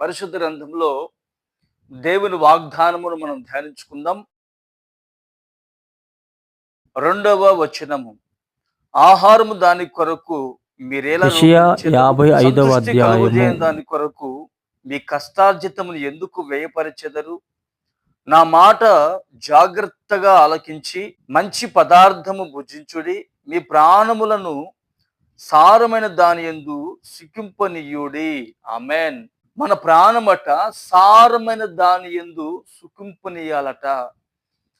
పరిశుద్ధ గ్రంథంలో దేవుని వాగ్దానమును మనం ధ్యానించుకుందాం. రెండవ వచనము. ఆహారము దాని కొరకు మీరేలా? యాభై ఐదవ. కలుగజేయని దాని కొరకు మీ కష్టార్జితమును ఎందుకు వ్యయపరిచెదరు? నా మాట జాగ్రత్తగా ఆలకించి మంచి పదార్థము భుజించుడి మీ ప్రాణములను సారమైన దాని ఎందు సుఖింపనీయుడి ఆమెన్. మన ప్రాణమట సారమైన దాని ఎందు సుఖింపనీయాలట.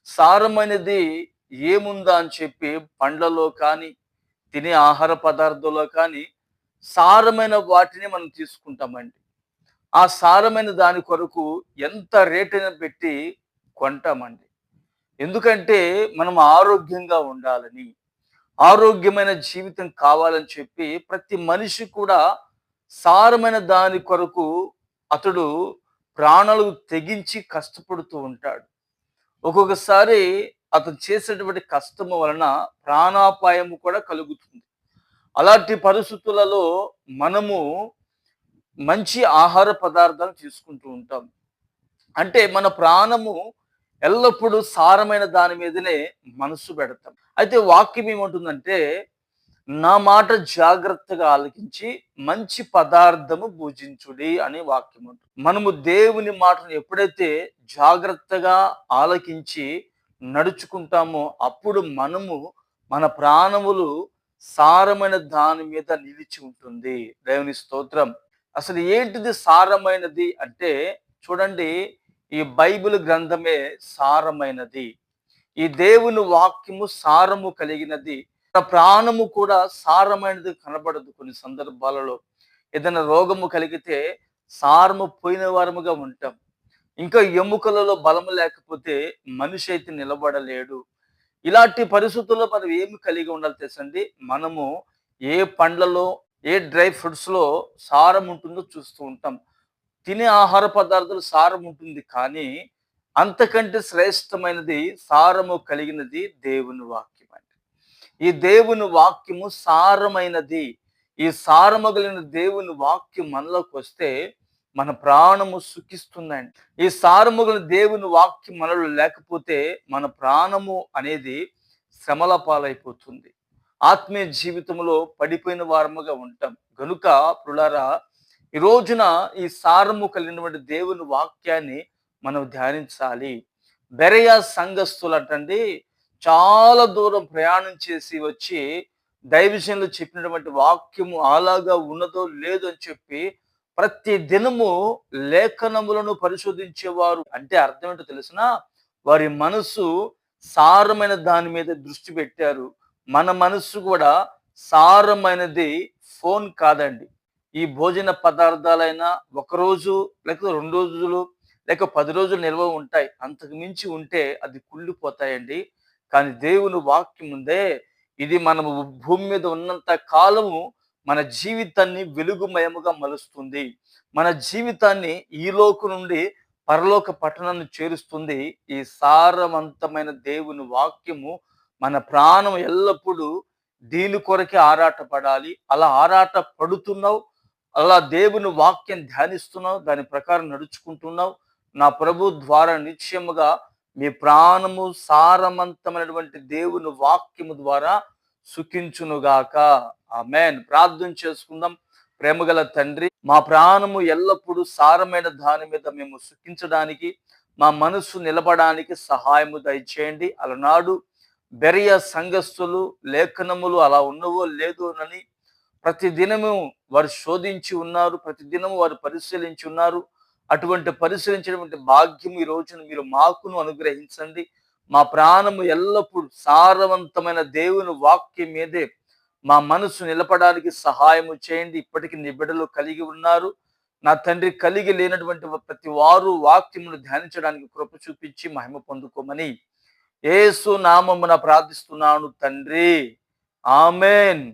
సారమైనది ఏముందా అని చెప్పి పండ్లలో కానీ తినే ఆహార పదార్థంలో కానీ సారమైన వాటిని మనం తీసుకుంటామండి. ఆ సారమైన దాని కొరకు ఎంత రేటైనా పెట్టి కొంటామండి. ఎందుకంటే మనం ఆరోగ్యంగా ఉండాలని ఆరోగ్యమైన జీవితం కావాలని చెప్పి ప్రతి మనిషి కూడా సారమైన దాని కొరకు అతడు ప్రాణాలు తెగించి కష్టపడుతూ ఉంటాడు. ఒక్కొక్కసారి అతను చేసేటువంటి కష్టము వలన ప్రాణాపాయము కూడా కలుగుతుంది. అలాంటి పరిస్థితులలో మనము మంచి ఆహార పదార్థాలు తీసుకుంటూ ఉంటాం. అంటే మన ప్రాణము ఎల్లప్పుడూ సారమైన దాని మీదనే మనసు పెడతాం. అయితే వాక్యం ఏమంటుందంటే నా మాట జాగ్రత్తగా ఆలకించి మంచి పదార్థము భుజించుడి అనే వాక్యం ఉంటుంది మనము దేవుని మాటను ఎప్పుడైతే జాగ్రత్తగా ఆలకించి నడుచుకుంటామో అప్పుడు మనము మన ప్రాణములు సారమైన దాని మీద నిలిచి ఉంటుంది. దేవుని స్తోత్రం. అసలు ఏంటిది సారమైనది అంటే చూడండి ఈ బైబిల్ గ్రంథమే సారమైనది. ఈ దేవుని వాక్యము సారము కలిగినది. ప్రాణము కూడా సారమైనది కనబడదు కొన్ని సందర్భాలలో. ఏదైనా రోగము కలిగితే సారము పోయిన వారముగా ఉంటాం. ఇంకా ఎముకలలో బలము లేకపోతే మనిషి అయితే నిలబడలేడు. ఇలాంటి పరిస్థితుల్లో మనం ఏమి కలిగి ఉండాలి తెలుసండి? మనము ఏ పండ్లలో ఏ డ్రై ఫ్రూట్స్లో సారం ఉంటుందో చూస్తూ ఉంటాం. తినే ఆహార పదార్థాలు సారం ఉంటుంది కానీ అంతకంటే శ్రేష్టమైనది సారము కలిగినది దేవుని వాక్యం. ఈ దేవుని వాక్యము సారమైనది. ఈ సారమగలిన దేవుని వాక్యం మనలోకి వస్తే మన ప్రాణము సుఖిస్తుందండి. ఈ సారముగల దేవుని వాక్యం మనలో లేకపోతే మన ప్రాణము అనేది శ్రమల పాలైపోతుంది. ఆత్మీయ జీవితంలో పడిపోయిన వారముగా ఉంటాం. గనుక పులారా ఈ రోజున ఈ సారము కలిగినటువంటి దేవుని వాక్యాన్ని మనం ధ్యానించాలి. బెరయా సంఘస్థులు చాలా దూరం ప్రయాణం చేసి వచ్చి దైవజనులు చెప్పినటువంటి వాక్యము అలాగా ఉన్నదో లేదో అని చెప్పి ప్రతి దినము లేఖనములను పరిశోధించేవారు. అంటే అర్థం ఏంటో తెలిసిన? వారి మనసు సారమైన దాని మీద దృష్టి పెట్టారు. మన మనసు కూడా సారమైనది ఫోన్ కాదండి. ఈ భోజన పదార్థాలైనా ఒక రోజు రెండు రోజులు లేక పది రోజులు నిల్వ ఉంటాయి. అంతకు మించి ఉంటే అది కుళ్ళిపోతాయండి. కానీ దేవుని వాక్యం ఉందే ఇది మనము భూమి మీద ఉన్నంత కాలము మన జీవితాన్ని వెలుగుమయముగా మలుస్తుంది. మన జీవితాన్ని ఈ లోకు నుండి పరలోక పట్టణాన్ని చేరుస్తుంది. ఈ సారవంతమైన దేవుని వాక్యము మన ప్రాణం ఎల్లప్పుడూ దీని కొరకే ఆరాటపడాలి. అలా ఆరాట పడుతున్నావు అలా దేవుని వాక్యం ధ్యానిస్తున్నావు దాని ప్రకారం నడుచుకుంటున్నావు. నా ప్రభు ద్వారా నిశ్చయముగా మీ ప్రాణము సారవంతమైనటువంటి దేవుని వాక్యము ద్వారా సుఖించునుగాక. మేన్ ప్రార్థన చేసుకుందాం. ప్రేమగల తండ్రి మా ప్రాణము ఎల్లప్పుడూ సారమైన దాని మీద మేము సుఖించడానికి మా మనస్సు నిలబడానికి సహాయము దయచేయండి. అలనాడు బెరియ సంఘస్థులు లేఖనములు అలా ఉన్నవో లేదో అని ప్రతి దినము వారు శోధించి ఉన్నారు ప్రతి దినము వారు పరిశీలించి ఉన్నారు. అటువంటి పరిశీలించినటువంటి భాగ్యం ఈ రోజున మీరు మాకును అనుగ్రహించండి. మా ప్రాణము ఎల్లప్పుడూ సారవంతమైన దేవుని వాక్యం మీదే మా మనసు నిలపడానికి సహాయము చేయండి. ఇప్పటికీ నిబిడలు కలిగి ఉన్నారు. నా తండ్రి కలిగి లేనటువంటి ప్రతి వారు వాక్యమును ధ్యానించడానికి కృప చూపించి మహిమ పొందుకోమని ఏసు నామమున ప్రార్థిస్తున్నాను తండ్రి. ఆమెన్.